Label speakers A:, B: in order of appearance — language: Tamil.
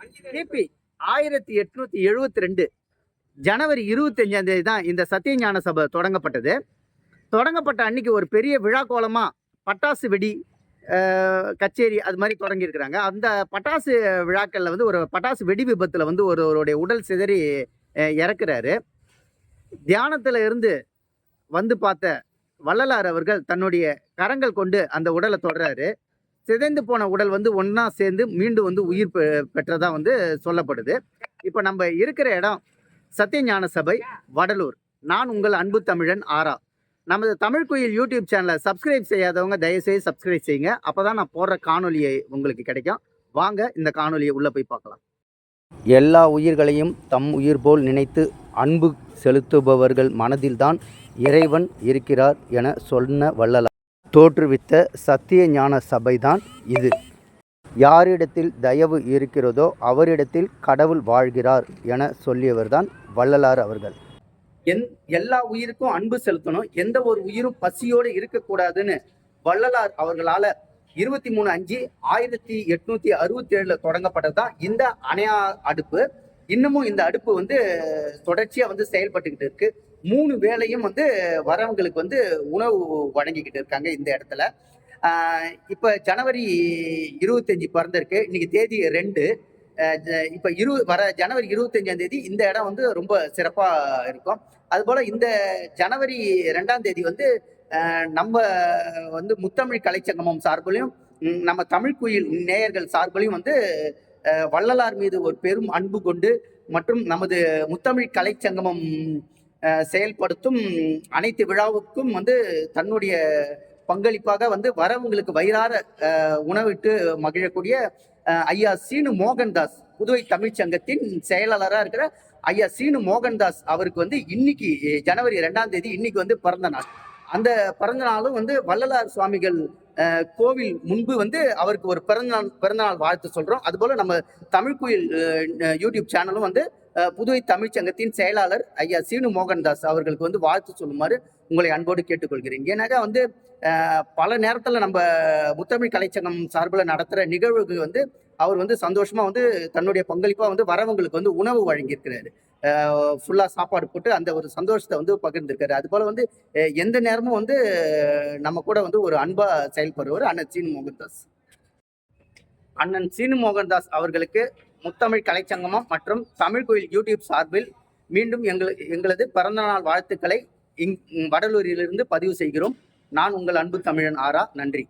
A: கிபி ஆயிரத்தி எட்நூத்தி எழுபத்தி ரெண்டு ஜனவரி இருபத்தஞ்சாம் தேதி தான் இந்த சத்தியஞான சபை தொடங்கப்பட்டது. தொடங்கப்பட்ட அன்னைக்கு ஒரு பெரிய விழா கோலமாக பட்டாசு வெடி கச்சேரி அது மாதிரி தொடங்கியிருக்கிறாங்க அந்த பட்டாசு விழாக்களில் வந்து ஒரு பட்டாசு வெடி விபத்தில் வந்து ஒருவருடைய உடல் சிதறி இறக்குறாரு. தியானத்தில் இருந்து வந்து பார்த்த வள்ளலார் அவர்கள் தன்னுடைய கரங்கள் கொண்டு அந்த உடலை தொடுறாரு. சிதைந்து போன உடல் வந்து ஒன்றா சேர்ந்து மீண்டும் வந்து உயிர் பெ- பெற்றதாக வந்து சொல்லப்படுது. இப்போ நம்ம இருக்கிற இடம் சத்தியஞான சபை வடலூர். நான் உங்கள் அன்பு தமிழன் ஆரா. நமது தமிழ் கோயில் யூடியூப் சேனலை சப்ஸ்கிரைப் செய்யாதவங்க தயவுசெய்து சப்ஸ்கிரைப் செய்யுங்க. அப்போ தான் நான் போடுற காணொலியை உங்களுக்கு கிடைக்கும். வாங்க இந்த காணொலியை உள்ளே போய் பார்க்கலாம். எல்லா உயிர்களையும் தம் உயிர் போல் நினைத்து அன்பு செலுத்துபவர்கள் மனதில்தான் இறைவன் இருக்கிறார் என சொன்ன வள்ளலார். தோற்றுவித்த சத்திய ஞான சபைதான் இது. யாரிடத்தில் தயவு இருக்கிறதோ அவரிடத்தில் கடவுள் வாழ்கிறார் என சொல்லியவர்தான் வள்ளலார் அவர்கள். எந் எல்லா உயிருக்கும் அன்பு செலுத்தணும். எந்த ஒரு உயிரும் பசியோடு இருக்கக்கூடாதுன்னு வள்ளலார் அவர்களால இருபத்தி மூணு அஞ்சு ஆயிரத்தி எட்நூத்தி அறுபத்தி ஏழுல தொடங்கப்பட்டதுதான் இந்த அணையா அடுப்பு. இன்னமும் இந்த அடுப்பு வந்து தொடர்ச்சியா வந்து செயல்பட்டுக்கிட்டு இருக்கு. மூணு வேளையும் வந்து வரவங்களுக்கு வந்து உணவு வழங்கிக்கிட்டு இருக்காங்க இந்த இடத்துல. இப்போ இப்ப ஜனவரி இருபத்தஞ்சு பிறந்திருக்கு. இன்னைக்கு தேதி ரெண்டு. ஜ- இப்ப இரு வர ஜனவரி இருபத்தஞ்சாம் தேதி இந்த இடம் வந்து ரொம்ப சிறப்பா இருக்கும். அதுபோல் இந்த ஜனவரி ரெண்டாம் தேதி வந்து நம்ம வந்து முத்தமிழ் கலைச்சங்கமம் சார்பிலையும் நம்ம தமிழ் குயில் நேயர்கள் சார்பிலையும் வந்து வள்ளலார் மீது ஒரு பெரும் அன்பு கொண்டு மற்றும் நமது முத்தமிழ் கலைச்சங்கமம் ஆஹ் செயல்படுத்தும் அனைத்து விழாவுக்கும் வந்து தன்னுடைய பங்களிப்பாக வந்து வரவங்களுக்கு வயிறார உணவிட்டு மகிழக்கூடிய ஐயா சீனு மோகன்தாஸ் புதுவை தமிழ்ச் சங்கத்தின் செயலாளராக இருக்கிற ஐயா சீனு மோகன்தாஸ் அவருக்கு வந்து இன்னைக்கு ஜனவரி ரெண்டாம் தேதி இன்னைக்கு வந்து பிறந்த நாள். அந்த பிறந்த நாளும் வந்து வள்ளலார் சுவாமிகள் கோவில் முன்பு வந்து அவருக்கு ஒரு பிறந்தநாள் பிறந்தநாள் வாழ்த்து சொல்கிறோம் அதுபோல் நம்ம தமிழ் கோயில் யூடியூப் சேனலும் வந்து புதுவை தமிழ்ச் சங்கத்தின் செயலாளர் ஐயா சீனு மோகன்தாஸ் அவர்களுக்கு வந்து வாழ்த்து சொல்லுமாறு உங்களை அன்போடு கேட்டுக்கொள்கிறேன். ஏன்னாக்கா வந்து பல நேரத்தில் நம்ம முத்தமிழ் கலைச்சங்கம் சார்பில் நடத்துகிற நிகழ்வுக்கு வந்து அவர் வந்து சந்தோஷமாக வந்து தன்னுடைய பங்களிப்பாக வந்து வரவங்களுக்கு வந்து உணவு வழங்கியிருக்கிறாரு. ஃபுல்லாக சாப்பாடு போட்டு அந்த ஒரு சந்தோஷத்தை வந்து பகிர்ந்துருக்காரு. அதுபோல் வந்து எந்த நேரமும் வந்து நம்ம கூட வந்து ஒரு அன்பாக செயல்படுவார் அண்ணன் சீனு மோகன்தாஸ். அண்ணன் சீனு மோகன்தாஸ் அவர்களுக்கு முத்தமிழ் கலைச்சங்கமம் மற்றும் தமிழ் கோயில் யூடியூப் சார்பில் மீண்டும் எங்கள் எங்களது பிறந்தநாள் வாழ்த்துக்களை இங் வடலூரிலிருந்து பதிவு செய்கிறோம். நான் உங்கள் அன்பு தமிழன் ஆரா. நன்றி.